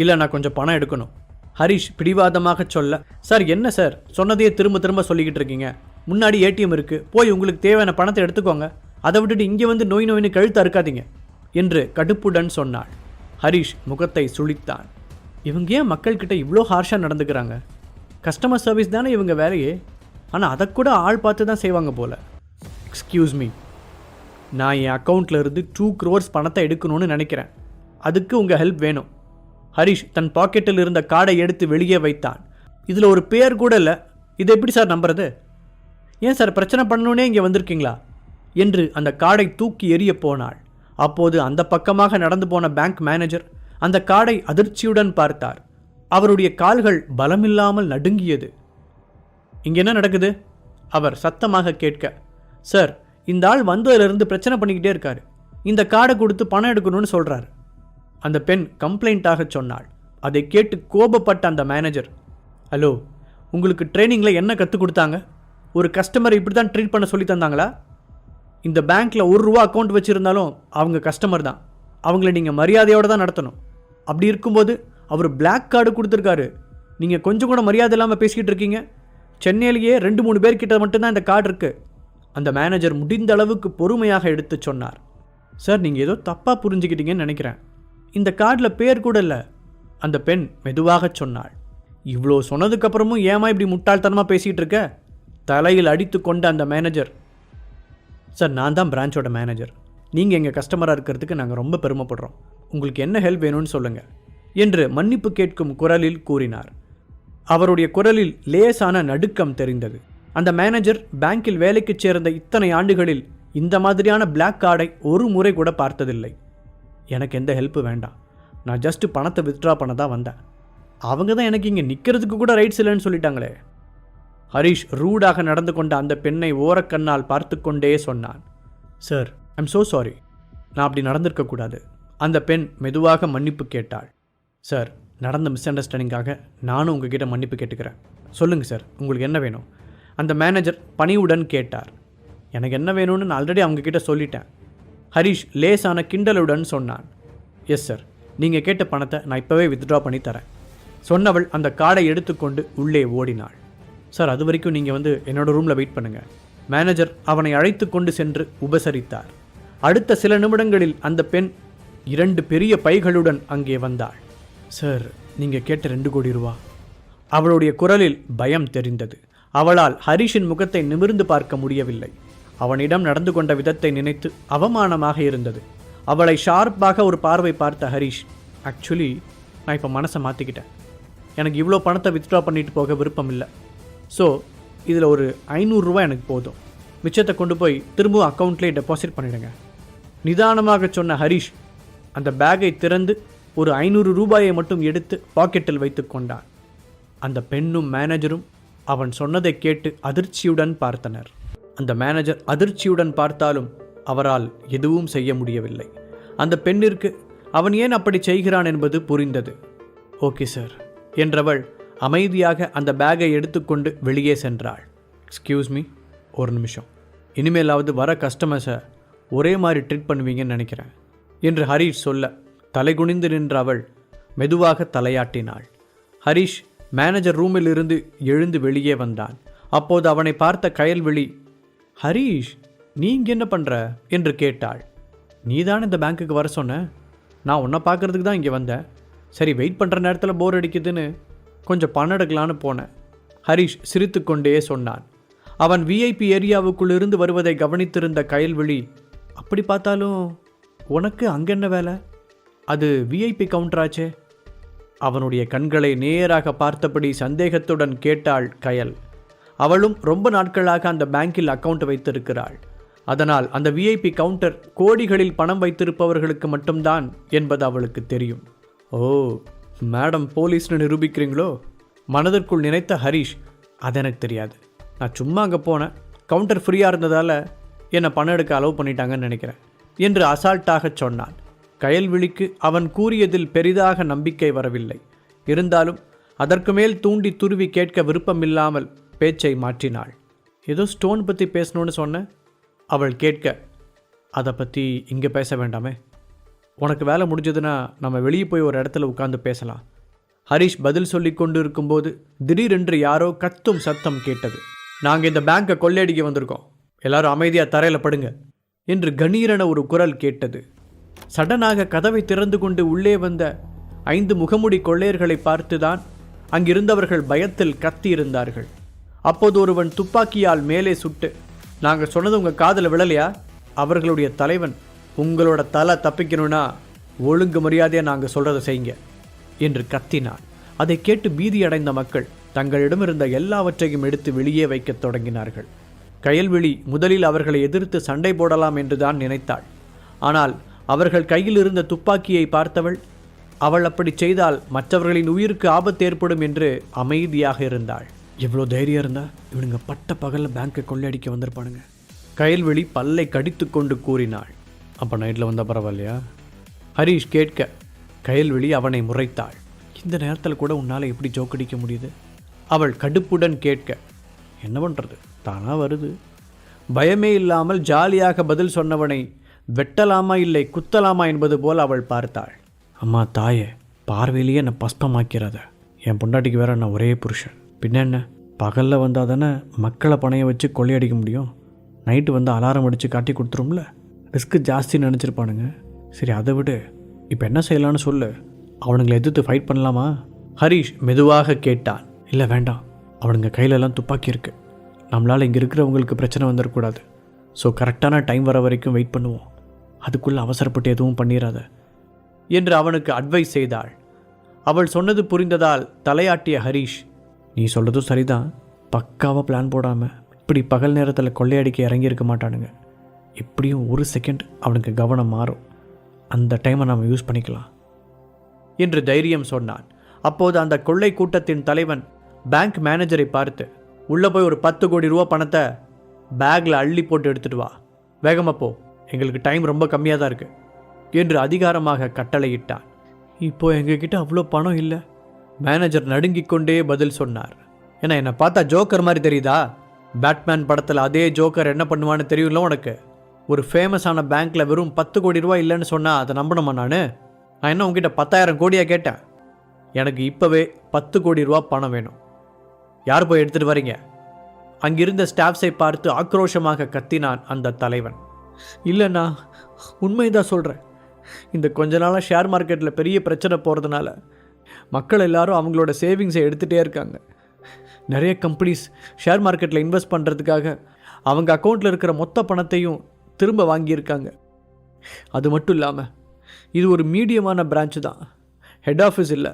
இல்லை நான் கொஞ்சம் பணம் எடுக்கணும். ஹரிஷ் பிடிவாதமாக சொல்ல சார் என்ன சார்? சொன்னதையே திரும்ப திரும்ப சொல்லிக்கிட்டு இருக்கீங்க. முன்னாடி ஏடிஎம் இருக்குது போய் உங்களுக்கு தேவையான பணத்தை எடுத்துக்கோங்க. அதை விட்டுட்டு இங்கே வந்து நோய் நோயின்னு கழுத்து அறுக்காதீங்க என்று கடுப்புடன் சொன்னாள். ஹரிஷ் முகத்தை சுளித்தான் இவங்க ஏன் மக்கள்கிட்ட இவ்வளோ ஹார்ஷாக நடந்துக்கிறாங்க? கஸ்டமர் சர்வீஸ் தானே இவங்க வேலையே? ஆனால் அதை கூட ஆள் பார்த்து தான் செய்வாங்க போல. எக்ஸ்கியூஸ் மீ நான் என் அக்கௌண்ட்டில் இருந்து டூ க்ரோர்ஸ் பணத்தை எடுக்கணும்னு நினைக்கிறேன். அதுக்கு உங்கள் ஹெல்ப் வேணும். ஹரிஷ் தன் பாக்கெட்டில் இருந்த கார்டை எடுத்து வெளியே வைத்தான். இதில் ஒரு பேர் கூட இல்லை. இதை எப்படி சார் நம்புறது? ஏன் சார் பிரச்சனை பண்ணணுன்னே இங்கே வந்திருக்கீங்களா? என்று அந்த கார்டை தூக்கி எறிய போனாள். அப்போது அந்த பக்கமாக நடந்து போன பேங்க் மேனேஜர் அந்த கார்டை அதிர்ச்சியுடன் பார்த்தார். அவருடைய கால்கள் பலமில்லாமல் நடுங்கியது. இங்க என்ன நடக்குது? அவர் சத்தமாக கேட்க சார் இந்த ஆள் வந்ததிலிருந்து பிரச்சனை பண்ணிக்கிட்டே இருக்காரு. இந்த கார்டை கொடுத்து பணம் எடுக்கணும்னு சொல்கிறாரு அந்த பெண் கம்ப்ளைண்ட்டாக சொன்னாள். அதை கேட்டு கோபப்பட்ட அந்த மேனேஜர் ஹலோ உங்களுக்கு ட்ரைனிங்கில் என்ன கற்றுக் கொடுத்தாங்க? ஒரு கஸ்டமரை இப்படி தான் ட்ரீட் பண்ண சொல்லி தந்தாங்களா? இந்த பேங்க்கில் ஒரு ரூபா அக்கௌண்ட் வச்சுருந்தாலும் அவங்க கஸ்டமர் தான். அவங்கள நீங்கள் மரியாதையோடு தான் நடத்தணும். அப்படி இருக்கும்போது அவர் பிளாக் கார்டு கொடுத்துருக்காரு. நீங்கள் கொஞ்சம் கூட மரியாதை இல்லாமல் பேசிக்கிட்டு இருக்கீங்க. சென்னையிலேயே ரெண்டு மூணு பேர்கிட்ட மட்டும்தான் இந்த கார்டு இருக்குது அந்த மேனேஜர் முடிந்த அளவுக்கு பொறுமையாக எடுத்து சொன்னார். சார் நீங்கள் ஏதோ தப்பாக புரிஞ்சுக்கிட்டீங்கன்னு நினைக்கிறேன். இந்த கார்டில் பேர் கூட இல்லை. அந்த பெண் மெதுவாக சொன்னாள். இவ்வளோ சொன்னதுக்கப்புறமும் ஏமா இப்படி முட்டாள்தனமாக பேசிகிட்டு இருக்க? தலையில் அடித்து கொண்ட அந்த மேனேஜர் சார் நான் தான் பிரான்ச்சோட மேனேஜர் நீங்கள் எங்கள் கஸ்டமராக இருக்கிறதுக்கு நாங்கள் ரொம்ப பெருமைப்படுறோம். உங்களுக்கு என்ன ஹெல்ப் வேணும்னு சொல்லுங்கள் என்று மன்னிப்பு கேட்கும் குரலில் கூறினார். அவருடைய குரலில் லேசான நடுக்கம் தெரிந்தது. அந்த மேனேஜர் பேங்கில் வேலைக்குச் சேர்ந்த இத்தனை ஆண்டுகளில் இந்த மாதிரியான பிளாக் கார்டை ஒரு முறை கூட பார்த்ததில்லை. எனக்கு எந்த ஹெல்ப்பு வேண்டாம். நான் ஜஸ்ட் பணத்தை வித்ட்ரா பண்ண தான் வந்தேன். அவங்க தான் எனக்கு இங்கே நிற்கிறதுக்கு கூட ரைட்ஸ் இல்லைன்னு சொல்லிட்டாங்களே. ஹரிஷ் ரூடாக நடந்து கொண்ட அந்த பெண்ணை ஓரக்கண்ணால் பார்த்து கொண்டே சொன்னான். சார் ஐம் ஸோ சாரி நான் அப்படி நடந்திருக்கக்கூடாது அந்த பெண் மெதுவாக மன்னிப்பு கேட்டாள். சார் நடந்த மிஸ் அண்டர்ஸ்டாண்டிங்காக நானும் உங்ககிட்ட மன்னிப்பு கேட்டுக்கிறேன். சொல்லுங்கள் சார் உங்களுக்கு என்ன வேணும்? அந்த மேனேஜர் பணிவுடன் கேட்டார். எனக்கு என்ன வேணும்னு நான் ஆல்ரெடி அவங்கக்கிட்ட சொல்லிட்டேன். ஹரிஷ் லேசான கிண்டலுடன் சொன்னான். எஸ் சார் நீங்கள் கேட்ட பணத்தை நான் இப்போவே வித்ட்ரா பண்ணி தரேன். சொன்னவள் அந்த கார்டை எடுத்துக்கொண்டு உள்ளே ஓடினாள். சார் அது வரைக்கும் நீங்கள் வந்து என்னோட ரூமில் வெயிட் பண்ணுங்கள் மேனேஜர் அவனை அழைத்து கொண்டு சென்று உபசரித்தார். அடுத்த சில நிமிடங்களில் அந்த பெண் இரண்டு பெரிய பைகளுடன் அங்கே வந்தாள். சார் நீங்கள் கேட்ட ரெண்டு கோடி ரூபா. அவளுடைய குரலில் பயம் தெரிந்தது. அவளால் ஹரிஷின் முகத்தை நிமிர்ந்து பார்க்க முடியவில்லை. அவனிடம் நடந்து கொண்ட விதத்தை நினைத்து அவமானமாக இருந்தது. அவளை ஷார்ப்பாக ஒரு பார்வை பார்த்த ஹரிஷ் ஆக்சுவலி நான் இப்போ மனசை மாற்றிக்கிட்டேன் எனக்கு இவ்வளோ பணத்தை வித்ட்ரா பண்ணிட்டு போக விருப்பம் இல்லை. ஸோ இதில் ஒரு ஐநூறுரூவா எனக்கு போதும். மிச்சத்தை கொண்டு போய் திரும்பவும் அக்கௌண்ட்லேயே டெபாசிட் பண்ணிடுங்க. நிதானமாக சொன்ன ஹரிஷ் அந்த பேக்கை திறந்து ஒரு ஐநூறு ரூபாயை மட்டும் எடுத்து பாக்கெட்டில் வைத்து கொண்டான். அந்த பெண்ணும் மேனேஜரும் அவன் சொன்னதை கேட்டு அதிர்ச்சியுடன் பார்த்தனர். அந்த மேனேஜர் அதிர்ச்சியுடன் பார்த்தாலும் அவரால் எதுவும் செய்ய முடியவில்லை. அந்த பெண்ணிற்கு அவன் ஏன் அப்படி செய்கிறான் என்பது புரிந்தது. ஓகே சார் என்றவள் அமைதியாக அந்த பேகை எடுத்துக்கொண்டு வெளியே சென்றாள். எக்ஸ்கியூஸ் மீ ஒரு நிமிஷம். இனிமேலாவது வர கஸ்டமர்ஸை ஒரே மாதிரி ட்ரீட் பண்ணுவீங்கன்னு நினைக்கிறேன் என்று ஹரீஷ் சொல்ல தலைகுனிந்து நின்ற அவள் மெதுவாக தலையாட்டினாள். ஹரிஷ் மேனேஜர் ரூமில் இருந்து எழுந்து வெளியே வந்தான். அப்போது அவனை பார்த்த கயல்விழி ஹரீஷ் நீ இங்கே என்ன பண்ணுற என்று கேட்டாள். நீதான் இந்த பேங்க்குக்கு வர சொன்ன? நான் உன்னை பார்க்கறதுக்கு தான் இங்கே வந்தேன். சரி வெயிட் பண்ணுற நேரத்தில் போர் அடிக்குதுன்னு கொஞ்சம் பணம் எடுக்கலான்னு போனேன். ஹரிஷ் சிரித்துக்கொண்டே சொன்னான். அவன் விஐபி ஏரியாவுக்குள் இருந்து வருவதை கவனித்திருந்த கயல்விழி அப்படி பார்த்தாலும் உனக்கு அங்கே என்ன வேலை? அது விஐபி கவுண்டராச்சே அவனுடைய கண்களை நேராக பார்த்தபடி சந்தேகத்துடன் கேட்டாள் கயல். அவளும் ரொம்ப நாட்களாக அந்த பேங்கில் அக்கவுண்ட் வைத்திருக்கிறாள். அதனால் அந்த விஐபி கவுண்டர் கோடிகளில் பணம் வைத்திருப்பவர்களுக்கு மட்டும்தான் என்பது அவளுக்கு தெரியும். ஓ மேடம் போலீஸ்னு நிரூபிக்கிறீங்களோ? மனதிற்குள் நினைத்த ஹரிஷ் அது எனக்கு தெரியாது. நான் சும்மா அங்கே போனேன். கவுண்டர் ஃப்ரீயாக இருந்ததால் என்னை பணம் எடுக்க அலோவ் பண்ணிட்டாங்கன்னு நினைக்கிறேன் என்று அசால்ட்டாக சொன்னான். கயல்விழிக்கு அவன் கூறியதில் பெரிதாக நம்பிக்கை வரவில்லை. இருந்தாலும் அதற்கு மேல் தூண்டி துருவி கேட்க விருப்பமில்லாமல் பேச்சை மாற்றினாள். ஏதோ ஸ்டோன் பற்றி பேசணும்னு சொன்னேன். அவள் கேட்க அதை பற்றி இங்கே பேச வேண்டாமே. உனக்கு வேலை முடிஞ்சதுன்னா நம்ம வெளியே போய் ஒரு இடத்துல உட்காந்து பேசலாம். ஹரிஷ் பதில் சொல்லி கொண்டு இருக்கும்போது திடீரென்று யாரோ கத்தும் சத்தம் கேட்டது. நாங்கள் இந்த பேங்கை கொள்ளையடிக்க வந்திருக்கோம். எல்லாரும் அமைதியாக தரையில் படுங்க என்று கணீரென ஒரு குரல் கேட்டது. சடனாக கதவை திறந்து கொண்டு உள்ளே வந்த ஐந்து முகமுடி கொள்ளையர்களை பார்த்துதான் அங்கிருந்தவர்கள் பயத்தில் கத்தியிருந்தார்கள். அப்போது ஒருவன் துப்பாக்கியால் மேலே சுட்டு நாங்கள் சொன்னது உங்கள் காதில் விழலையா? அவர்களுடைய தலைவன் உங்களோட தலை தப்பிக்கணும்னா ஒழுங்கு மரியாதையாக நாங்கள் சொல்கிறத செய்யுங்க என்று கத்தினான். அதை கேட்டு பீதியடைந்த மக்கள் தங்களிடமிருந்த எல்லாவற்றையும் எடுத்து வெளியே வைக்கத் தொடங்கினார்கள். கயல்விழி முதலில் அவர்களை எதிர்த்து சண்டை போடலாம் என்றுதான் நினைத்தாள். ஆனால் அவர்கள் கையில் இருந்த துப்பாக்கியை பார்த்தவள் அவள் அப்படி செய்தால் மற்றவர்களின் உயிருக்கு ஆபத்து ஏற்படும் என்று அமைதியாக இருந்தாள். எவ்வளோ தைரியம் இருந்தால் இவனுங்க பட்ட பகலில் பேங்க்கை கொள்ளையடிக்க வந்திருப்பானுங்க. கயல்வெளி பல்லை கடித்து கொண்டு கூறினாள். அப்போ நைட்டில் வந்தால் பரவாயில்லையா? ஹரீஷ் கேட்க. கயல்வெளி அவனை முறைத்தாள். இந்த நேரத்தில் கூட உன்னால் எப்படி ஜோக்கடிக்க முடியுது? அவள் கடுப்புடன் கேட்க. என்ன பண்ணுறது தானாக வருது. பயமே இல்லாமல் ஜாலியாக பதில் சொன்னவனை வெட்டலாமா இல்லை குத்தலாமா என்பது போல் அவள் பார்த்தாள். அம்மா தாயே பார்வையிலேயே என்னை பஸ்பமாக்கிறத. என் பொண்டாட்டிக்கு வேற நான் ஒரே புருஷன். பின்ன என்ன பகலில் வந்தால் தானே மக்களை பணைய வச்சு கொள்ளையடிக்க முடியும்? நைட்டு வந்து அலாரம் அடித்து காட்டி கொடுத்துரும்ல? ரிஸ்க்கு ஜாஸ்தின்னு நினச்சிருப்பானுங்க. சரி அதை விடு. இப்போ என்ன செய்யலான்னு சொல்லு. அவனுங்களை எதிர்த்து ஃபைட் பண்ணலாமா? ஹரீஷ் மெதுவாக கேட்டான். இல்லை வேண்டாம். அவனுங்க கையிலெல்லாம் துப்பாக்கி இருக்கு. நம்மளால் இங்கே இருக்கிறவங்களுக்கு பிரச்சனை வந்துடக்கூடாது ஸோ கரெக்டான டைம் வர வரைக்கும் வெயிட் பண்ணுவோம். அதுக்குள்ளே அவசரப்பட்டு எதுவும் பண்ணிடாத என்று அவனுக்கு அட்வைஸ் செய்தாள். அவள் சொன்னது புரிந்ததால் தலையாட்டிய ஹரீஷ் நீ சொல்கிறதும் சரிதான் பக்காவாக பிளான் போடாமல் இப்படி பகல் நேரத்தில் கொள்ளையடிக்க இறங்கியிருக்க மாட்டானுங்க. எப்படியும் ஒரு செகண்ட் அவனுக்கு கவனம் மாறும். அந்த டைமை நம்ம யூஸ் பண்ணிக்கலாம். என்று தைரியம் சொன்னான். அப்போது அந்த கொள்ளை கூட்டத்தின் தலைவன் பேங்க் மேனேஜரை பார்த்து உள்ளே போய் ஒரு பத்து கோடி ரூபா பணத்தை பேக்கில் அள்ளி போட்டு எடுத்துட்டு வா. வேகமாக போ. எங்களுக்கு டைம் ரொம்ப கம்மியாக தான் இருக்குது என்று அதிகாரமாக கட்டளையிட்டான். இப்போ எங்ககிட்ட அவ்வளோ பணம் இல்லை. மேனேஜர் நடுங்கிக் கொண்டே பதில் சொன்னார். ஏன்னா என்னை பார்த்தா ஜோக்கர் மாதிரி தெரியுதா? பேட்மேன் படத்தில் அதே ஜோக்கர் என்ன பண்ணுவான்னு தெரியும்ல உனக்கு? ஒரு ஃபேமஸான பேங்க்கில் வெறும் பத்து கோடி ரூபா இல்லைன்னு சொன்னால் அதை நம்பணுமா நான்? நான் என்ன உங்ககிட்ட பத்தாயிரம் கோடியாக கேட்டேன்? எனக்கு இப்போவே பத்து கோடி ரூபா பணம் வேணும். யார் போய் எடுத்துகிட்டு வரீங்க? அங்கிருந்த ஸ்டாஃப்ஸை பார்த்து ஆக்ரோஷமாக கத்தினான் அந்த தலைவன். இல்லைண்ணா உண்மைதான் சொல்கிறேன் இந்த கொஞ்ச நாளாக ஷேர் மார்க்கெட்டில் பெரிய பிரச்சனை போகிறதுனால மக்கள் எல்லாரும் அவங்களோட சேவிங்ஸை எடுத்துகிட்டே இருக்காங்க. நிறைய கம்பெனிஸ் ஷேர் மார்க்கெட்டில் இன்வெஸ்ட் பண்ணுறதுக்காக அவங்க அக்கௌண்ட்டில் இருக்கிற மொத்த பணத்தையும் திரும்ப வாங்கியிருக்காங்க. அது மட்டும் இல்லாமல் இது ஒரு மீடியமான பிரான்ச்சு தான். ஹெட் ஆஃபீஸ் இல்லை.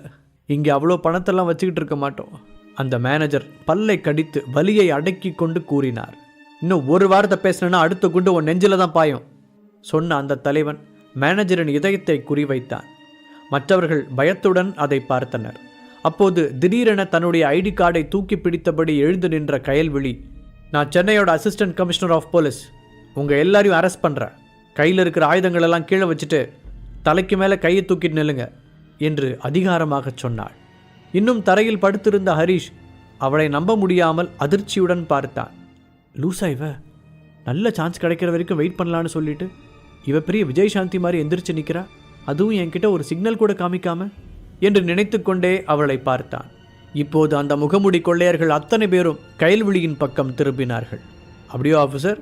இங்கே அவ்வளோ பணத்தெல்லாம் வச்சுக்கிட்டு இருக்க மாட்டோம். அந்த மேனேஜர் பல்லை கடித்து வலியை அடக்கி கொண்டு கூறினார். இன்னும் ஒரு வாரத்தை பேசினேன்னா அடுத்த குண்டு உன் நெஞ்சில் தான் பாயும். சொன்ன அந்த தலைவன் மேனேஜரின் இதயத்தை குறிவைத்தான். மற்றவர்கள் பயத்துடன் அதை பார்த்தனர். அப்போது திடீரென தன்னுடைய ஐடி கார்டை தூக்கி பிடித்தபடி எழுந்து நின்ற கயல்விழி நான் சென்னையோட அசிஸ்டன்ட் கமிஷனர் ஆஃப் போலீஸ். உங்கள் எல்லாரையும் அரெஸ்ட் பண்ணுறேன் கையில் இருக்கிற ஆயுதங்கள் எல்லாம் கீழே வச்சுட்டு தலைக்கு மேலே கையை தூக்கிட்டு நில்லுங்க என்று அதிகாரமாகச் சொன்னாள். இன்னும் தரையில் படுத்திருந்த ஹரீஷ் அவளை நம்ப முடியாமல் அதிர்ச்சியுடன் பார்த்தான். லூசா இவ. நல்ல சான்ஸ் கிடைக்கிற வரைக்கும் வெயிட் பண்ணலான்னு சொல்லிட்டு இவ பெரிய விஜய் சாந்தி மாதிரி எந்திரிச்சு நிற்கிறா அதுவும் என்கிட்ட ஒரு சிக்னல் கூட காமிக்காம? என்று நினைத்துக்கொண்டே அவளை பார்த்தான். இப்போது அந்த முகமுடி கொள்ளையர்கள் அத்தனை பேரும் கயல்விழியின் பக்கம் திரும்பினார்கள். அப்படியோ ஆஃபீஸர்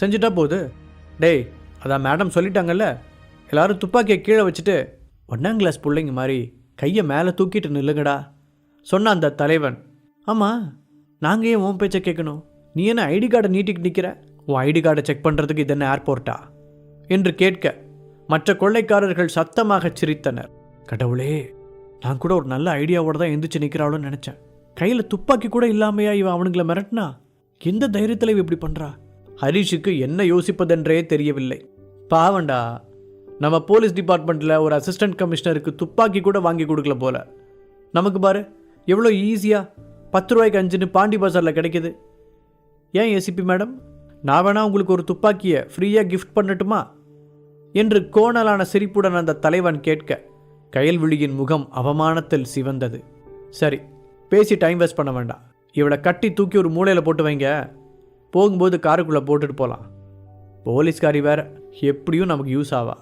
செஞ்சுட்டா போகுது டேய் அதான் மேடம் சொல்லிட்டாங்கல்ல. எல்லாரும் துப்பாக்கியை கீழே வச்சுட்டு ஒன்றாம் கிளாஸ் பிள்ளைங்க மாதிரி கையை மேலே தூக்கிட்டு நில்லுங்கடா சொன்ன அந்த தலைவன். ஆமாம் நாங்கள் ஏன் உன் பேச்சை கேட்கணும்? நீ என்ன ஐடி கார்டை நீட்டிக்கிட்டு நிற்கிற உன் ஐடி கார்டை செக் பண்ணுறதுக்கு இது என்ன ஏர்போர்ட்டா என்று கேட்க மற்ற கொள்ளைக்காரர்கள் சத்தமாக சிரித்தனர். கடவுளே நான் கூட ஒரு நல்ல ஐடியாவோட தான் எந்திரிச்சு நிற்கிறாளோன்னு நினச்சேன். கையில் துப்பாக்கி கூட இல்லாமையா இவன் அவனுங்களை மிரட்டினா? எந்த தைரியத்தில் இவ இப்படி பண்ணுறா ஹரிஷுக்கு என்ன யோசிப்பதென்றே தெரியவில்லை. பாவண்டா நம்ம போலீஸ் டிபார்ட்மெண்ட்டில் ஒரு அசிஸ்டன்ட் கமிஷனருக்கு துப்பாக்கி கூட வாங்கி கொடுக்கல போல. நமக்கு பாரு எவ்வளோ ஈஸியாக பத்து ரூபாய்க்கு அஞ்சுன்னு பாண்டி பஜாரில் கிடைக்குது. ஏன் ஏசிபி மேடம்? நான் வேணா உங்களுக்கு ஒரு துப்பாக்கியை ஃப்ரீயாக கிஃப்ட் பண்ணட்டுமா? என்று கோணலான சிரிப்புடன் அந்த தலைவன் கேட்க கயல்விழியின் முகம் அவமானத்தில் சிவந்தது. சரி பேசி டைம் வேஸ்ட் பண்ண வேண்டாம். இவளை கட்டி தூக்கி ஒரு மூலையில் போட்டு வைங்க. போகும்போது காருக்குள்ளே போட்டுட்டு போகலாம் போலீஸ்காரி வேற எப்படியும் நமக்கு யூஸ் ஆவா?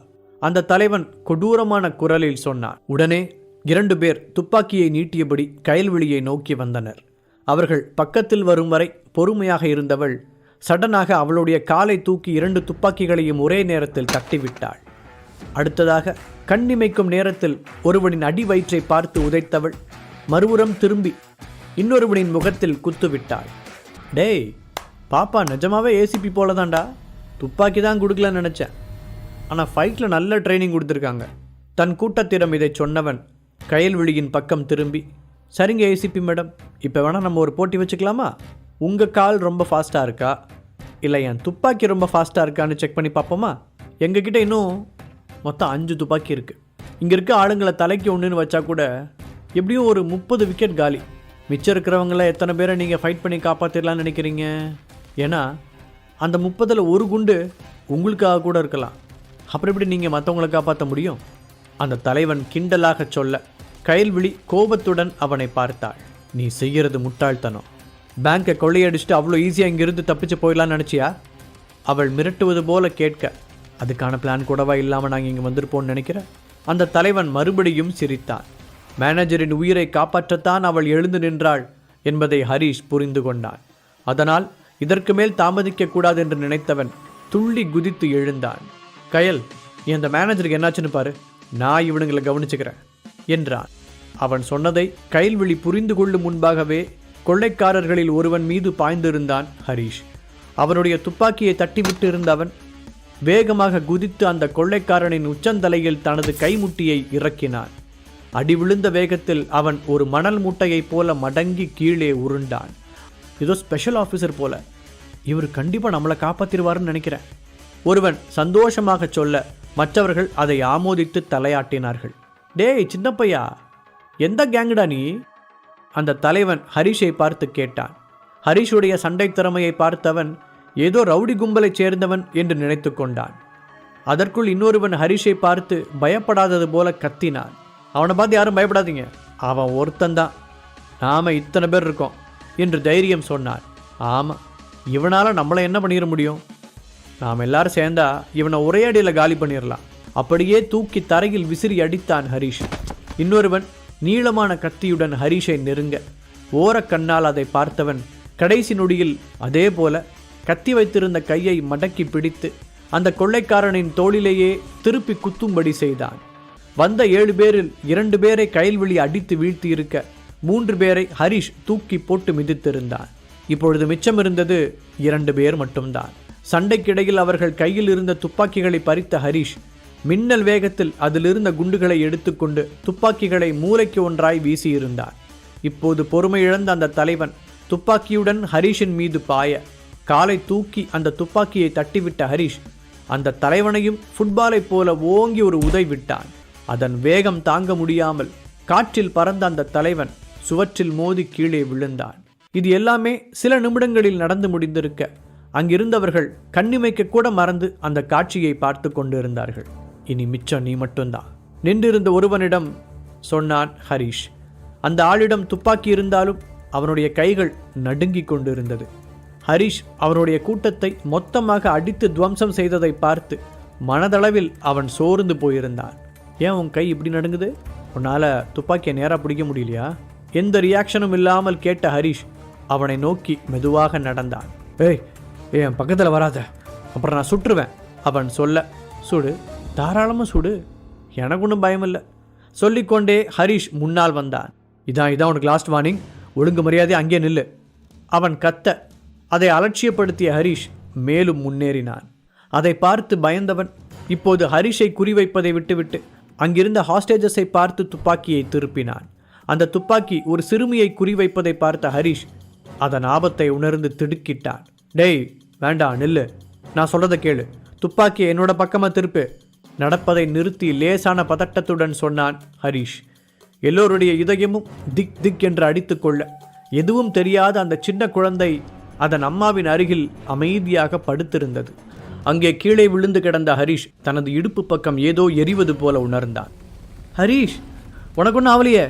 அந்த தலைவன் கொடூரமான குரலில் சொன்னார் உடனே இரண்டு பேர் துப்பாக்கியை நீட்டியபடி கயல்விழியை நோக்கி வந்தனர். அவர்கள் பக்கத்தில் வரும் வரை பொறுமையாக இருந்தவள் சடனாக அவளுடைய காலை தூக்கி இரண்டு துப்பாக்கிகளையும் ஒரே நேரத்தில் தட்டிவிட்டாள். அடுத்ததாக கண்ணிமைக்கும் நேரத்தில் ஒருவனின் அடி வயிற்றை பார்த்து உதைத்தவள் மறுபுறம் திரும்பி இன்னொருவனின் முகத்தில் குத்துவிட்டாள். டேய் பாப்பா நிஜமாவே ஏசிபி போலதான்டா. துப்பாக்கி தான் கொடுக்கலன்னு நினச்சேன். ஆனால் ஃபைட்டில் நல்ல ட்ரைனிங் கொடுத்துருக்காங்க. தன் கூட்டத்திடம் இதை சொன்னவன் கயல்விழியின் பக்கம் திரும்பி சரிங்க ஏசிபி மேடம் இப்போ வேணால் நம்ம ஒரு போட்டி வச்சுக்கலாமா? உங்கள் கால் ரொம்ப ஃபாஸ்ட்டாக இருக்கா? இல்லை என் துப்பாக்கி ரொம்ப ஃபாஸ்ட்டாக இருக்கான்னு செக் பண்ணி பார்ப்போமா? எங்ககிட்ட இன்னும் மொத்தம் அஞ்சு துப்பாக்கி இருக்குது இங்கே இருக்க ஆளுங்களை தலைக்கு ஒன்றுன்னு வச்சா கூட எப்படியும் ஒரு முப்பது விக்கெட் காலி. மிச்சம் இருக்கிறவங்கள எத்தனை பேரை நீங்கள் ஃபைட் பண்ணி காப்பாற்றிடலான்னு நினைக்கிறீங்க? ஏன்னா அந்த முப்பதில் ஒரு குண்டு உங்களுக்காக கூட இருக்கலாம். அப்புறம் எப்படி நீங்கள் மற்றவங்களை காப்பாற்ற முடியும்? அந்த தலைவன் கிண்டலாக சொல்ல கயல்விழி கோபத்துடன் அவனை பார்த்தாள். நீ செய்கிறது முட்டாள்தனம். பேங்கை கொள்ளையடிச்சுட்டு அவ்வளோ ஈஸியாக இங்கிருந்து தப்பிச்சு போயிடலான்னு நினச்சியா? அவள் மிரட்டுவது போல கேட்க அதுக்கான பிளான் கூடவா இல்லாமல் நாங்கள் இங்கே வந்திருப்போம்னு நினைக்கிறேன் அந்த தலைவன் மறுபடியும் சிரித்தான். மேனேஜரின் உயிரை காப்பாற்றத்தான் அவள் எழுந்து நின்றாள் என்பதை ஹரீஷ் புரிந்து கொண்டான். அதனால் இதற்கு மேல் தாமதிக்க கூடாது என்று நினைத்தவன் துள்ளி குதித்து எழுந்தான். கயல் நீ அந்த மேனேஜருக்கு என்னாச்சுன்னு பாரு. நான் இவனுங்களை கவனிச்சுக்கிறேன் என்றான். அவன் சொன்னதை கைல்விழி புரிந்து கொள்ளும் முன்பாகவே கொள்ளைக்காரர்களில் ஒருவன் மீது பாய்ந்திருந்தான் ஹரீஷ். அவனுடைய துப்பாக்கியை தட்டிவிட்டு இருந்தவன் வேகமாக குதித்து அந்த கொள்ளைக்காரனின் உச்சந்தலையில் தனது கைமுட்டியை இறக்கினான். அடி விழுந்த வேகத்தில் அவன் ஒரு மணல் மூட்டையைப் போல மடங்கி கீழே உருண்டான். ஏதோ ஸ்பெஷல் ஆஃபீஸர் போல. இவர் கண்டிப்பாக நம்மளை காப்பாற்றிடுவார்னு நினைக்கிறேன். ஒருவன் சந்தோஷமாக சொல்ல மற்றவர்கள் அதை ஆமோதித்து தலையாட்டினார்கள். டேய் சின்னப்பையா எந்த கேங்குடா நீ? அந்த தலைவன் ஹரிஷை பார்த்து கேட்டான். ஹரிஷுடைய சண்டை திறமையை பார்த்தவன் ஏதோ ரவுடி கும்பலைச் சேர்ந்தவன் என்று நினைத்து கொண்டான். அதற்குள் இன்னொருவன் ஹரிஷை பார்த்து பயப்படாதது போல கத்தினான். அவனை பார்த்து யாரும் பயப்படாதீங்க. அவன் ஒருத்தந்தான் நாம இத்தனை பேர் இருக்கோம் என்று தைரியம் சொன்னான். ஆமாம் இவனால் நம்மளை என்ன பண்ணிட முடியும்? நாம் எல்லாரும் சேர்ந்தா இவனை ஒரே அடியில் காலி பண்ணிடலாம் அப்படியே தூக்கி தரையில் விசிறி அடித்தான் ஹரிஷ். இன்னொருவன் நீளமான கத்தியுடன் ஹரிஷை நெருங்க. ஓரக்கண்ணால் அதை பார்த்தவன் கடைசி நொடியில் அதே போல கத்தி வைத்திருந்த கையை மடக்கி பிடித்து அந்த கொள்ளைக்காரனின் தோளிலேயே திருப்பி குத்தும்படி செய்தான். வந்த ஏழு பேரில் இரண்டு பேரை கயல்வெளி அடித்து வீழ்த்தி இருக்க மூன்று பேரை ஹரிஷ் தூக்கி போட்டு மிதித்திருந்தான். இப்பொழுது மிச்சம் இருந்தது இரண்டு பேர் மட்டும்தான். சண்டைக்கிடையில் அவர்கள் கையில் இருந்த துப்பாக்கிகளை பறித்த ஹரிஷ் மின்னல் வேகத்தில் அதிலிருந்த குண்டுகளை எடுத்துக்கொண்டு துப்பாக்கிகளை மூளைக்கு ஒன்றாய் வீசியிருந்தார். இப்போது பொறுமை இழந்த அந்த தலைவன் துப்பாக்கியுடன் ஹரிஷின் மீது பாய காலை தூக்கி அந்த துப்பாக்கியை தட்டிவிட்ட ஹரிஷ் அந்த தலைவனையும் ஃபுட்பாலைப் போல ஓங்கி ஒரு உதை விட்டான். அதன் வேகம் தாங்க முடியாமல் காற்றில் பறந்த அந்த தலைவன் சுவற்றில் மோதி கீழே விழுந்தான். இது எல்லாமே சில நிமிடங்களில் நடந்து முடிந்திருக்க அங்கிருந்தவர்கள் கண்ணிமைக்க கூட மறந்து அந்த காட்சியை பார்த்து கொண்டிருந்தார்கள். இனி மிச்சம் நீ மட்டும்தான் நின்றிருந்த ஒருவனிடம் சொன்னான் ஹரிஷ் அந்த ஆளிடம் துப்பாக்கி இருந்தாலும் அவனுடைய கைகள் நடுங்கிக் கொண்டிருந்தது. ஹரிஷ் அவனுடைய கூட்டத்தை மொத்தமாக அடித்து துவம்சம் செய்ததை பார்த்து மனதளவில் அவன் சோர்ந்து போயிருந்தான். ஏன் உன் கை இப்படி நடுங்குது? உன்னால் துப்பாக்கியை நேராக பிடிக்க முடியலையா? எந்த ரியாக்ஷனும் இல்லாமல் கேட்ட ஹரிஷ் அவனை நோக்கி மெதுவாக நடந்தான். ஏய் என் பக்கத்தில் வராத. அப்புறம் நான் சுற்றுவேன் அவன் சொல்ல. சுடு. தாராளமாக சுடு. எனக்கு ஒன்றும் பயம் இல்லை சொல்லிக்கொண்டே ஹரிஷ் முன்னால் வந்தான். இதான் இதான் உனக்கு லாஸ்ட் வார்னிங் ஒழுங்கு மரியாதை அங்கே நில்லு. அவன் கத்த. அதை அலட்சியப்படுத்திய ஹரிஷ் மேலும் முன்னேறினான். அதை பார்த்து பயந்தவன் இப்போது ஹரிஷை குறிவைப்பதை விட்டுவிட்டு அங்கிருந்த ஹாஸ்டேஜஸை பார்த்து துப்பாக்கியை திருப்பினான். அந்த துப்பாக்கி ஒரு சிறுமியை குறிவைப்பதை பார்த்த ஹரிஷ் அதன் ஆபத்தை உணர்ந்து திடுக்கிட்டான். டேய் வேண்டாம் நில்லு. நான் சொல்கிறத கேளு. துப்பாக்கியை என்னோட பக்கமாக திருப்பு. நடப்பதை நிறுத்தி லேசான பதட்டத்துடன் சொன்னான் ஹரிஷ். எல்லோருடைய இதயமும் திக் திக் என்று அடித்துக்கொள்ள எதுவும் தெரியாத அந்த சின்ன குழந்தை அதன் அம்மாவின் அருகில் அமைதியாக படுத்திருந்தது. அங்கே கீழே விழுந்து கிடந்த ஹரிஷ் தனது இடுப்பு பக்கம் ஏதோ எரிவது போல உணர்ந்தான். ஹரிஷ் உனக்கு அவளியே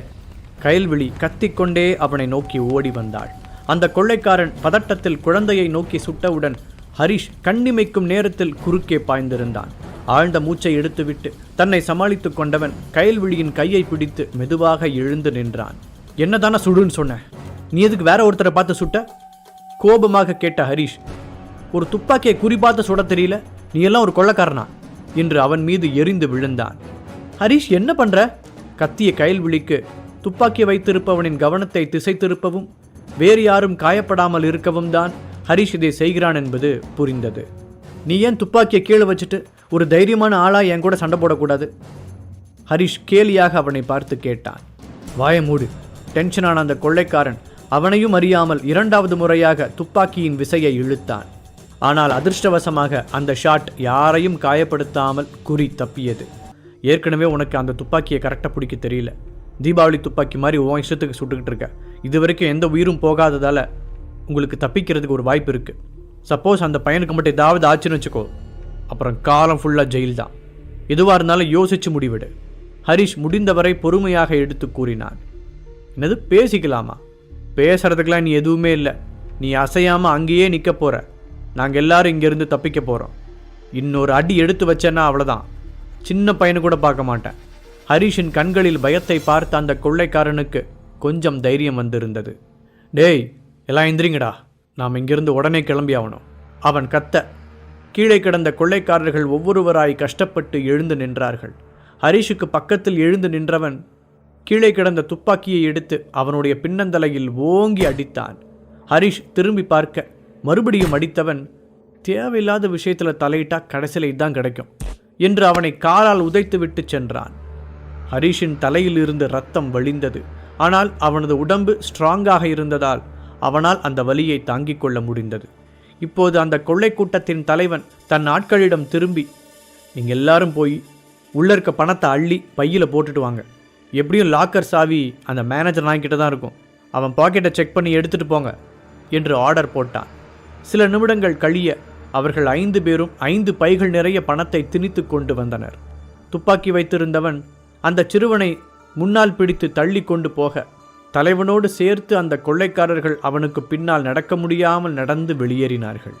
கயல்விழி கத்திக்கொண்டே அவனை நோக்கி ஓடி வந்தாள். அந்த கொள்ளைக்காரன் பதட்டத்தில் குழந்தையை நோக்கி சுட்டவுடன் ஹரிஷ் கண்ணிமைக்கும் நேரத்தில் குறுக்கே பாய்ந்திருந்தான். ஆழ்ந்த மூச்சை எடுத்துவிட்டு தன்னை சமாளித்துக் கொண்டவன் கயல்விழியின் கையை பிடித்து மெதுவாக எழுந்து நின்றான். என்னதான சுடுன்னு சொன்ன? நீ எதுக்கு வேற ஒருத்தரை பார்த்து சுட்ட? கோபமாக கேட்ட ஹரிஷ். ஒரு துப்பாக்கியை குறிபார்த்து சுட தெரியல? நீ எல்லாம் ஒரு கொள்ளக்காரனா? என்று அவன் மீது எரிந்து விழுந்தான். ஹரிஷ் என்ன பண்ற? கத்திய கயல்விழிக்கு துப்பாக்கி வைத்திருப்பவனின் கவனத்தை திசை திருப்பவும் வேறு யாரும் காயப்படாமல் இருக்கவும் தான் ஹரிஷ் இதை செய்கிறான் என்பது புரிந்தது. நீ ஏன் துப்பாக்கியை கீழே வச்சுட்டு ஒரு தைரியமான ஆளாக என் கூட சண்டை போடக்கூடாது. ஹரிஷ் கேலியாக அவனை பார்த்து கேட்டான். வாய மூடு. டென்ஷனான அந்த கொள்ளைக்காரன் அவனையும் அறியாமல் இரண்டாவது முறையாக துப்பாக்கியின் விசையை இழுத்தான். ஆனால் அதிர்ஷ்டவசமாக அந்த ஷாட் யாரையும் காயப்படுத்தாமல் குறி தப்பியது. ஏற்கனவே உனக்கு அந்த துப்பாக்கியை கரெக்டாக பிடிக்க தெரியல. தீபாவளி துப்பாக்கி மாதிரி உன் இஷ்டத்துக்கு சுட்டுக்கிட்டு இருக்க. இது வரைக்கும் எந்த உயிரும் போகாததால் உங்களுக்கு தப்பிக்கிறதுக்கு ஒரு வாய்ப்பு இருக்குது சப்போஸ் அந்த பையனுக்கு மட்டும் ஏதாவது ஆச்சுன்னு வச்சுக்கோ. அப்புறம் காலம் ஃபுல்லாக ஜெயில் தான் எதுவாக இருந்தாலும் யோசிச்சு முடிவிடு. ஹரிஷ் முடிந்தவரை பொறுமையாக எடுத்து கூறினான். என்னது பேசிக்கலாமா? பேசுறதுக்கெலாம் நீ எதுவுமே இல்லை. நீ அசையாமல் அங்கேயே நிற்க போகிற நாங்கள் எல்லாரும் இங்கேருந்து தப்பிக்க போகிறோம் இன்னொரு அடி எடுத்து வச்சேன்னா அவ்வளோதான் சின்ன பையனு கூட பார்க்க மாட்டேன். ஹரிஷின் கண்களில் பயத்தை பார்த்த அந்த கொள்ளைக்காரனுக்கு கொஞ்சம் தைரியம் வந்திருந்தது. டேய் எல்லாம் எந்திரிங்கடா. நாம் இங்கிருந்து உடனே கிளம்பி ஆகணும். அவன் கத்த. கீழே கிடந்த கொள்ளைக்காரர்கள் ஒவ்வொருவராய் கஷ்டப்பட்டு எழுந்து நின்றார்கள். ஹரிஷுக்கு பக்கத்தில் எழுந்து நின்றவன் கீழே கிடந்த துப்பாக்கியை எடுத்து அவனுடைய பின்னந்தலையில் ஓங்கி அடித்தான். ஹரிஷ் திரும்பி பார்க்க மறுபடியும் அடித்தவன் தேவையில்லாத விஷயத்தில் தலையிட்டா கடைசியில் இதுதான் கிடைக்கும் என்று அவனை காலால் உதைத்து விட்டு சென்றான். ஹரிஷின் தலையில் இருந்து ரத்தம் வழிந்தது. ஆனால் அவனது உடம்பு ஸ்ட்ராங்காக இருந்ததால் அவனால் அந்த வலியை தாங்கிக் கொள்ள முடிந்தது. இப்போது அந்த கொள்ளை கூட்டத்தின் தலைவன் தன் ஆட்களிடம் திரும்பி நீங்கள் எல்லாரும் போய் உள்ள இருக்க பணத்தை அள்ளி பையில் போட்டுட்டு வாங்க. எப்படியும் லாக்கர் சாவி அந்த மேனேஜர் நாய்கிட்ட தான் இருக்கும். அவன் பாக்கெட்டை செக் பண்ணி எடுத்துட்டு போங்க என்று ஆர்டர் போட்டான். சில நிமிடங்கள் கழிய அவர்கள் ஐந்து பேரும் ஐந்து பைகள் நிறைய பணத்தை திணித்து கொண்டு வந்தனர். துப்பாக்கி வைத்திருந்தவன் அந்த சிறுவனை முன்னால் பிடித்து தள்ளி கொண்டு போக தலைவனோடு சேர்த்து அந்த கொள்ளைக்காரர்கள் அவனுக்கு பின்னால் நடக்க முடியாமல் நடந்து வெளியேறினார்கள்.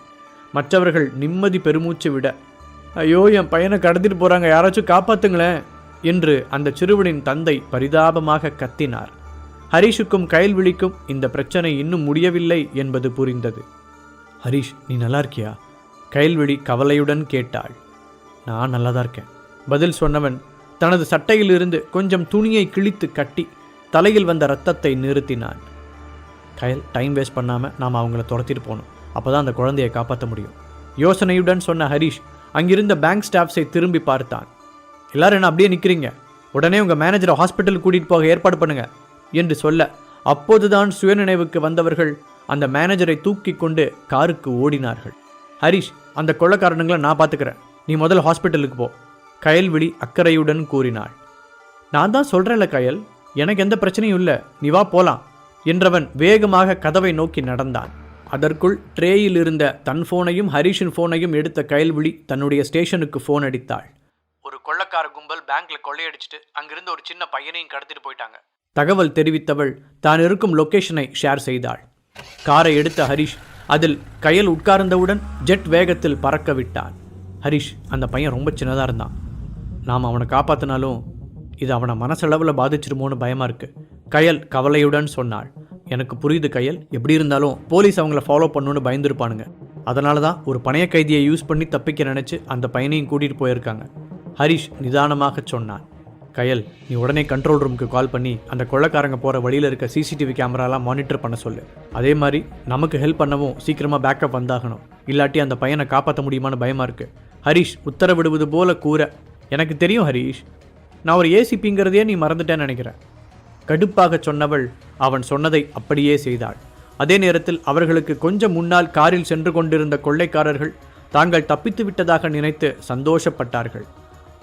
மற்றவர்கள் நிம்மதி பெருமூச்சு விட ஐயோ என் பையனை கடத்திட்டு போறாங்க யாராச்சும் காப்பாத்துங்களேன் என்று அந்த சிறுவனின் தந்தை பரிதாபமாக கத்தினார். ஹரிஷுக்கும் கயல்விழிக்கும் இந்த பிரச்சனை இன்னும் முடியவில்லை என்பது புரிந்தது. ஹரிஷ் நீ நல்லா இருக்கியா? கயல்விழி கவலையுடன் கேட்டாள். நான் நல்லா தான் இருக்கேன். பதில் சொன்னவன் தனது சட்டையிலிருந்து கொஞ்சம் துணியை கிழித்து கட்டி தலையில் வந்த ரத்தத்தை நிறுத்தினான். கயல் டைம் வேஸ்ட் பண்ணாமல் நாம் அவங்கள துரத்திட்டு போகணும். அப்போ தான் அந்த குழந்தையை காப்பாற்ற முடியும். யோசனையுடன் சொன்ன ஹரிஷ் அங்கிருந்த பேங்க் ஸ்டாஃப்ஸை திரும்பி பார்த்தான். எல்லாரும் என்ன அப்படியே நிற்கிறீங்க உடனே உங்கள் மேனேஜரை ஹாஸ்பிட்டல் கூட்டிகிட்டு போக ஏற்பாடு பண்ணுங்க என்று சொல்ல அப்போதுதான் சுயநினைவுக்கு வந்தவர்கள் அந்த மேனேஜரை தூக்கி கொண்டு காருக்கு ஓடினார்கள். ஹரிஷ் அந்த கொள்ளக்காரனுங்களை நான் பார்த்துக்கிறேன் நீ முதல் ஹாஸ்பிட்டலுக்கு போ. கயல்விழி அக்கறையுடன் கூறினாள். நான் தான் சொல்கிறேன்ல கயல் எனக்கு எந்த பிரச்சனையும் இல்லை. நீ வா போலாம் என்றவன் வேகமாக கதவை நோக்கி நடந்தான். அதற்குள் ட்ரேயில் இருந்த தன் ஃபோனையும் ஹரிஷின் ஃபோனையும் எடுத்த கயல்விழி தன்னுடைய ஸ்டேஷனுக்கு ஃபோன் அடித்தாள். ஒரு கொள்ளக்கார கும்பல் பேங்க்ல கொள்ளையடிச்சிட்டு அங்கிருந்து ஒரு சின்ன பையனையும் கடத்திட்டு போயிட்டாங்க. தகவல் தெரிவித்தவள் தான் இருக்கும் லொகேஷனை ஷேர் செய்தாள். காரை எடுத்த ஹரிஷ் அதில் கயல் உட்கார்ந்தவுடன் ஜெட் வேகத்தில் பறக்க விட்டான். ஹரிஷ் அந்த பையன் ரொம்ப சின்னதாக இருந்தான். நாம் அவனை காப்பாற்றினாலும் இது அவனை மனசளவில் பாதிச்சிருமோன்னு பயமாக இருக்கு. கயல் கவலையுடன் சொன்னாள். எனக்கு புரியுது கயல் எப்படி இருந்தாலும் போலீஸ் அவங்கள ஃபாலோ பண்ணணும்னு பயந்துருப்பானுங்க. அதனால தான் ஒரு பணைய கைதியை யூஸ் பண்ணி தப்பிக்க நினச்சி அந்த பையனையும் கூட்டிகிட்டு போயிருக்காங்க. ஹரிஷ் நிதானமாக சொன்னான். கயல் நீ உடனே கண்ட்ரோல் ரூமுக்கு கால் பண்ணி அந்த கொள்ளக்காரங்க போகிற வழியில் இருக்க சிசிடிவி கேமராலாம் மானிட்டர் பண்ண சொல்லு. அதே மாதிரி நமக்கு ஹெல்ப் பண்ணவும் சீக்கிரமாக பேக்கப் வந்தாகணும். இல்லாட்டி அந்த பையனை காப்பாற்ற முடியுமான்னு பயமாக இருக்குது ஹரிஷ் உத்தரவிடுவது போல கூற எனக்கு தெரியும் ஹரிஷ் நான் ஒரு ஏசிபிங்கிறதையே நீ மறந்துட்டேன்னு நினைக்கிறேன். கடுப்பாக சொன்னவள் அவன் சொன்னதை அப்படியே செய்தாள். அதே நேரத்தில் அவர்களுக்கு கொஞ்சம் முன்னால் காரில் சென்று கொண்டிருந்த கொள்ளைக்காரர்கள் தாங்கள் தப்பித்து விட்டதாக நினைத்து சந்தோஷப்பட்டார்கள்.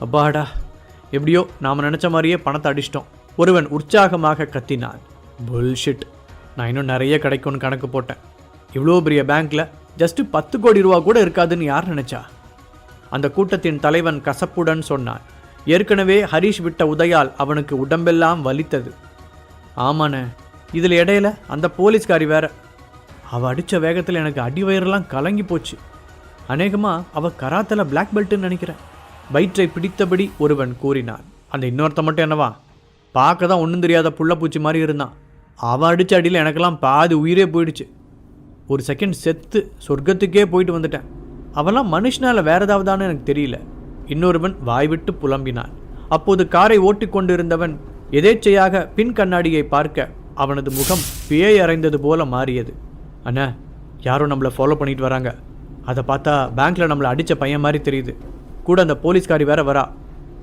அப்பாடா எப்படியோ நாம் நினச்ச மாதிரியே பணத்தை அடிச்சிட்டோம். ஒருவன் உற்சாகமாக கத்தினான். புல்ஷிட் நான் இன்னும் நிறைய கிடைக்கும்னு கணக்கு போட்டேன். இவ்வளோ பெரிய பேங்க்கில் ஜஸ்ட் பத்து கோடி ரூபா கூட இருக்காதுன்னு யார் நினச்சா? அந்த கூட்டத்தின் தலைவன் கசப்புடன் சொன்னான். ஏற்கனவே ஹரிஷ் விட்ட உதயால் அவனுக்கு உடம்பெல்லாம் வலித்தது. ஆமாண்ணே இதில் இடையில அந்த போலீஸ்காரி வேற. அவ அடித்த வேகத்தில் எனக்கு அடி வயிறெல்லாம் கலங்கி போச்சு. அநேகமாக அவ கராத்தில் பிளாக் பெல்ட்டுன்னு நினைக்கிறேன். வயிற்றை பிடித்தபடி ஒருவன் கூறினான். அந்த இன்னொருத்த மட்டும் என்னவா? பார்க்க தான் ஒன்றும் தெரியாத புள்ளப்பூச்சி மாதிரி இருந்தான். அவன் அடித்த அடியில் எனக்கெல்லாம் பாதி உயிரே போயிடுச்சு. ஒரு செகண்ட் செத்து சொர்க்கத்துக்கே போயிட்டு வந்துட்டேன். அவெல்லாம் மனுஷனால் வேறு ஏதாவதான்னு எனக்கு தெரியல. இன்னொருவன் வாய்விட்டு புலம்பினான். அப்போது காரை ஓட்டிக்கொண்டிருந்தவன் எதேச்சையாக பின் கண்ணாடியை பார்க்க அவனது முகம் பேய் அறைந்தது போல மாறியது. அண்ணா யாரும் நம்மளை ஃபாலோ பண்ணிட்டு வராங்க. அதை பார்த்தா பேங்க்ல நம்மளை அடித்த பையன் மாதிரி தெரியுது. கூட அந்த போலீஸ்காரி வேற வரா.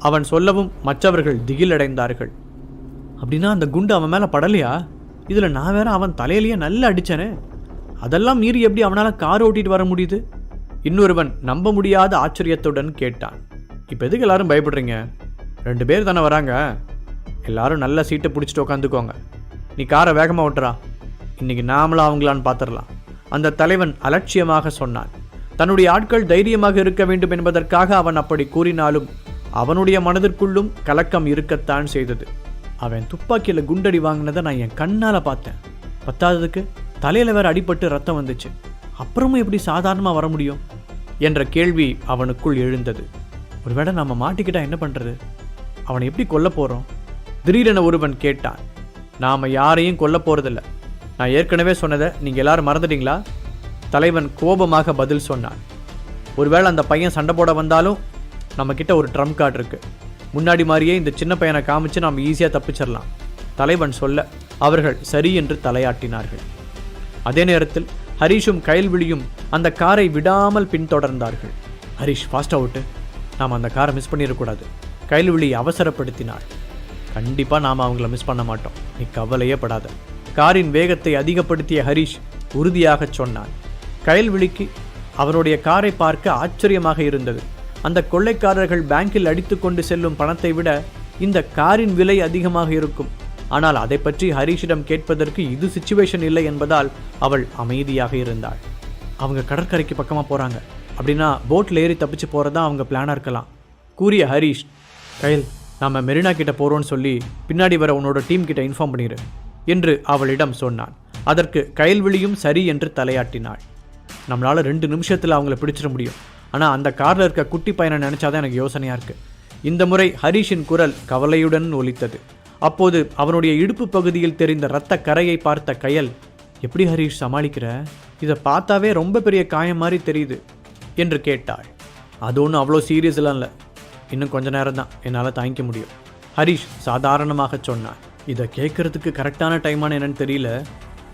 அவன் சொல்லவும் மற்றவர்கள் திகில் அடைந்தார்கள் அப்படின்னா அந்த குண்டு அவன் மேலே படலையா? இதில் நான் வேற அவன் தலையிலேயே நல்லா அடிச்சேனே. அதெல்லாம் மீறி எப்படி அவனால் கார் ஓட்டிட்டு வர முடியுது? இன்னொருவன் நம்ப முடியாத ஆச்சரியத்துடன் கேட்டான். இப்போ எதுக்கு எல்லாரும் பயப்படுறீங்க? ரெண்டு பேர் தானே வராங்க. எல்லாரும் நல்ல சீட்டை பிடிச்சிட்டு உட்காந்துக்கோங்க நீ காரை வேகமாக ஓட்டுறா. இன்னைக்கு நாமளும் அவங்களான்னு பார்த்துடலாம் அந்த தலைவன் அலட்சியமாக சொன்னான். தன்னுடைய ஆட்கள் தைரியமாக இருக்க வேண்டும் என்பதற்காக அவன் அப்படி கூறினாலும் அவனுடைய மனதிற்குள்ளும் கலக்கம் இருக்கத்தான் செய்தது. அவன் துப்பாக்கியில் குண்டடி வாங்கினதை நான் என் கண்ணால் பார்த்தேன். பத்தாததுக்கு தலையில் வேற அடிபட்டு ரத்தம் வந்துச்சு. அப்புறமும் எப்படி சாதாரணமாக வர முடியும்? என்ற கேள்வி அவனுக்குள் எழுந்தது. ஒருவேளை நம்ம மாட்டிக்கிட்டா என்ன பண்ணுறது அவனை எப்படி கொல்ல போகிறோம் திடீரென ஒருவன் கேட்டான். நாம் யாரையும் கொல்ல போகிறதில்ல நான் ஏற்கனவே சொன்னதை நீங்கள் எல்லாரும் மறந்துட்டீங்களா? தலைவன் கோபமாக பதில் சொன்னான். ஒருவேளை அந்த பையன் சண்டை போட வந்தாலும் நம்மக்கிட்ட ஒரு ட்ரம் கார்டு இருக்குது முன்னாடி மாதிரியே இந்த சின்ன பையனை காமிச்சு நாம் ஈஸியாக தப்பிச்சிடலாம் தலைவன் சொல்ல அவர்கள் சரி என்று தலையாட்டினார்கள். அதே நேரத்தில் ஹரிஷும் கயல்விழியும் அந்த காரை விடாமல் பின்தொடர்ந்தார்கள். ஹரிஷ் ஃபாஸ்ட் அவுட்டு நாம் அந்த காரை மிஸ் பண்ணிடக்கூடாது. கைல்விழி அவசரப்படுத்தினாள். கண்டிப்பாக நாம் அவங்கள மிஸ் பண்ண மாட்டோம். நீ கவலையே படாத. காரின் வேகத்தை அதிகப்படுத்திய ஹரிஷ் உறுதியாகச் சொன்னான். கயல்விழிக்கு அவருடைய காரை பார்க்க ஆச்சரியமாக இருந்தது. அந்த கொள்ளைக்காரர்கள் பேங்கில் அடித்துக்கொண்டு செல்லும் பணத்தை விட இந்த காரின் விலை அதிகமாக இருக்கும். ஆனால் அதை பற்றி ஹரிஷிடம் கேட்பதற்கு இது சுச்சுவேஷன் இல்லை என்பதால் அவள் அமைதியாக இருந்தாள். அவங்க கடற்கரைக்கு பக்கமாக போகிறாங்க அப்படின்னா போட்டில் ஏறி தப்பிச்சு போகிறதா அவங்க பிளானாக இருக்கலாம். கூறிய ஹரிஷ் கயல் நாம் மெரினா கிட்ட போகிறோன்னு சொல்லி பின்னாடி வர உன்னோட டீம் கிட்ட இன்ஃபார்ம் பண்ணிடு என்று அவளிடம் சொன்னான். அதற்கு கயல்விழியும் சரி என்று தலையாட்டினாள். நம்மளால் ரெண்டு நிமிஷத்தில் அவங்கள பிடிச்சிட முடியும். ஆனால் அந்த காரில் இருக்க குட்டி பையனை நினச்சாதான் எனக்கு யோசனையாக இருக்குது இந்த முறை ஹரிஷின் குரல் கவலையுடன் ஒலித்தது. அப்போது அவனுடைய இடுப்பு பகுதியில் தெரிந்த இரத்த கரையை பார்த்த கயல் எப்படி ஹரிஷ் சமாளிக்கிற? இதை பார்த்தாவே ரொம்ப பெரிய காயம் மாதிரி தெரியுது. என்று கேட்டாள். அது ஒன்றும் அவ்வளோ சீரியஸ்லாம் இல்லை. இன்னும் கொஞ்ச நேரம் தான். என்னால் தாங்கிக்க முடியும். ஹரிஷ் சாதாரணமாக சொன்னான். இதை கேட்குறதுக்கு கரெக்டான டைமான என்னன்னு தெரியல.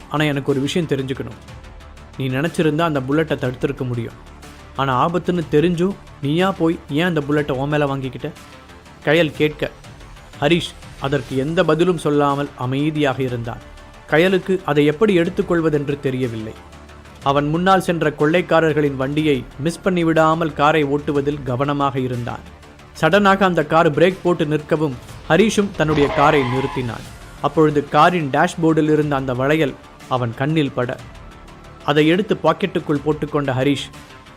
ஆனால் எனக்கு ஒரு விஷயம் தெரிஞ்சுக்கணும். நீ நினச்சிருந்தா அந்த புல்லட்டை தடுத்திருக்க முடியும். ஆனால் ஆபத்துன்னு தெரிஞ்சும் நீயா போய் ஏன் அந்த புல்லட்டை ஓ மேலே வாங்கிக்கிட்ட? கயல் கேட்க. ஹரிஷ் அதற்கு எந்த பதிலும் சொல்லாமல் அமைதியாக இருந்தான். கயலுக்கு அதை எப்படி எடுத்துக்கொள்வதென்று தெரியவில்லை. அவன் முன்னால் சென்ற கொள்ளைக்காரர்களின் வண்டியை மிஸ் பண்ணிவிடாமல் காரை ஓட்டுவதில் கவனமாக இருந்தான். சடனாக அந்த கார் பிரேக் போட்டு நிற்கவும் ஹரிஷும் தன்னுடைய காரை நிறுத்தினான். அப்பொழுது காரின் டேஷ்போர்டில் இருந்த அந்த வளையல் அவன் கண்ணில் பட. அதை எடுத்து பாக்கெட்டுக்குள் போட்டுக்கொண்ட ஹரிஷ்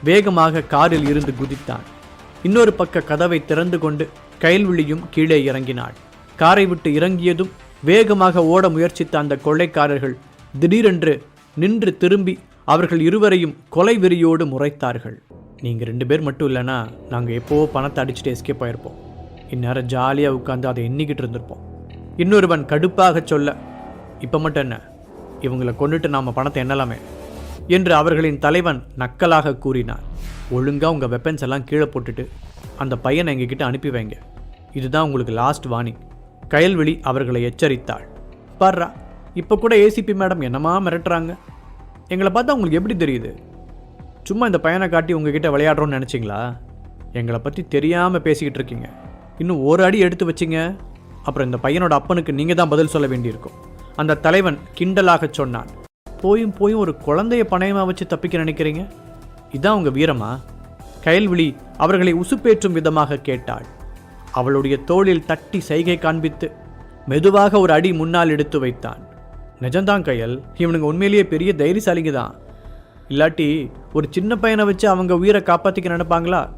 வேகமாக காரில் இருந்து குதித்தான். இன்னொரு பக்க கதவை திறந்து கொண்டு கயல்விழியும் கீழே இறங்கினாள். காரை விட்டு இறங்கியதும் வேகமாக ஓட முயற்சித்த அந்த கொள்ளைக்காரர்கள் திடீரென்று நின்று திரும்பி அவர்கள் இருவரையும் கொலை வெறியோடு முறைத்தார்கள். நீங்கள் ரெண்டு பேர் மட்டும் இல்லைன்னா நாங்கள் எப்போவோ பணத்தை அடிச்சுட்டு எஸ்கேப் ஆயிருப்போம். இந்நேரம் ஜாலியாக உட்காந்து அதை எண்ணிக்கிட்டு இருந்திருப்போம். இன்னொருவன் கடுப்பாகச் சொல்ல இப்போ மட்டும் என்ன? இவங்களை கொண்டுட்டு நாம் பணத்தை எண்ணலாமே? என்று அவர்களின் தலைவன் நக்கலாக கூறினார். ஒழுங்காக உங்கள் வெப்பன்ஸ் எல்லாம் கீழே போட்டுட்டு அந்த பையனை எங்ககிட்ட அனுப்பி வைங்க. இதுதான் உங்களுக்கு லாஸ்ட் வார்னிங் கயல்விழி அவர்களை எச்சரித்தாள். பாருடா இப்போ கூட ஏசிபி மேடம் என்னமா மிரட்டுறாங்க? எங்களை பார்த்தா உங்களுக்கு எப்படி தெரியுது? சும்மா இந்த பையனை காட்டி உங்ககிட்ட விளையாடுறோன்னு நினச்சிங்களா? எங்களை பற்றி தெரியாமல் பேசிக்கிட்டு இருக்கீங்க. இன்னும் ஒரு அடி எடுத்து வச்சிங்க. அப்புறம் இந்த பையனோட அப்பனுக்கு நீங்கள் தான் பதில் சொல்ல வேண்டியிருக்கும். அந்த தலைவன் கிண்டலாகச் சொன்னான். போயும் போயும் ஒரு குழந்தைய பணையமாக வச்சு தப்பிக்க நினைக்கிறீங்க? இதான் உங்கள் வீரமா? கயல்விழி அவர்களை உசுப்பேற்றும் விதமாக கேட்டாள். அவளுடைய தோளில் தட்டி சைகை காண்பித்து மெதுவாக ஒரு அடி முன்னால் எடுத்து வைத்தான். நிஜம்தான் கையல் இவனுங்க உண்மையிலேயே பெரிய தைரியசாலிங்க தான். இல்லாட்டி ஒரு சின்ன பையனை வச்சு அவங்க உயிரை காப்பாற்றிக்க நினைப்பாங்களா?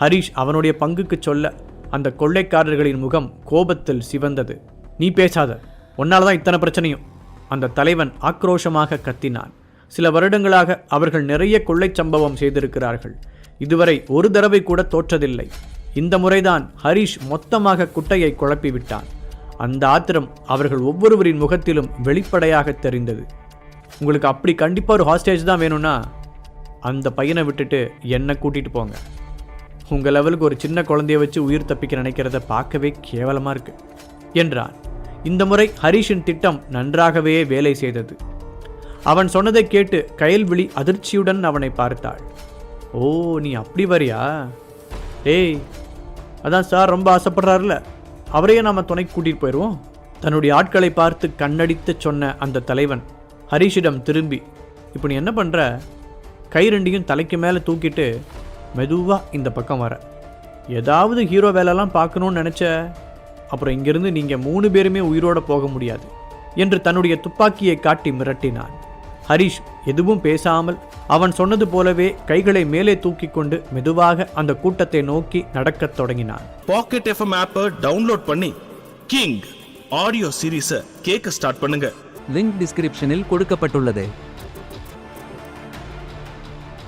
ஹரிஷ் அவனுடைய பங்குக்கு சொல்ல அந்த கொள்ளைக்காரர்களின் முகம் கோபத்தில் சிவந்தது. நீ பேசாத. உன்னால தான் இத்தனை பிரச்சனையும். அந்த தலைவன் ஆக்ரோஷமாக கத்தினான். சில வருடங்களாக அவர்கள் நிறைய கொள்ளைச் சம்பவம் செய்திருக்கிறார்கள். இதுவரை ஒரு தடவை கூட தோற்றதில்லை. இந்த முறைதான் ஹரிஷ் மொத்தமாக குட்டையை குழப்பி விட்டான் அந்த ஆத்திரம் அவர்கள் ஒவ்வொருவரின் முகத்திலும் வெளிப்படையாக தெரிந்தது. உங்களுக்கு அப்படி கண்டிப்பாக ஒரு ஹாஸ்டேஜ் தான் வேணும்னா அந்த பையனை விட்டுட்டு என்னை கூட்டிகிட்டு போங்க. உங்கள் லெவலுக்கு ஒரு சின்ன குழந்தைய வச்சு உயிர் தப்பிக்க நினைக்கிறத பார்க்கவே கேவலமாக இருக்கு என்றான். இந்த முறை ஹரிஷின் திட்டம் நன்றாகவே வேலை செய்தது. அவன் சொன்னதை கேட்டு கயல்விழி அதிர்ச்சியுடன் அவனை பார்த்தாள். ஓ நீ அப்படி வரியா? டேய் அதான் சார் ரொம்ப ஆசைப்படுறாருல. அவரையே நாம் துணைக்கு கூட்டிகிட்டு போயிடுவோம் தன்னுடைய ஆட்களை பார்த்து கண்ணடித்து சொன்ன அந்த தலைவன் ஹரிஷிடம் திரும்பி இப்போ நீ என்ன பண்ணுற கை ரெண்டையும் தலைக்கு மேலே தூக்கிட்டு மெதுவாக இந்த பக்கம் வர. ஏதாவது ஹீரோ வேலைலாம் பார்க்கணும்னு நினச்ச அப்புறம் இங்கிருந்து நீங்கள் மூணு பேருமே உயிரோடு போக முடியாது என்று தன்னுடைய துப்பாக்கியை காட்டி மிரட்டினான். ஹரிஷ் எதுவும் பேசாமல் அவன் சொன்னது போலவே கைகளை மேலே தூக்கி கொண்டு மெதுவாக அந்த கூட்டத்தை நோக்கி நடக்கத் தொடங்கினான். பாக்கெட் எஃப்எம் ஆப்பை டவுன்லோட் பண்ணி கிங் ஆடியோ சீரீஸை கேட்க ஸ்டார்ட் பண்ணுங்க. லிங்க் டிஸ்கிரிப்ஷனில் கொடுக்கப்பட்டுள்ளது.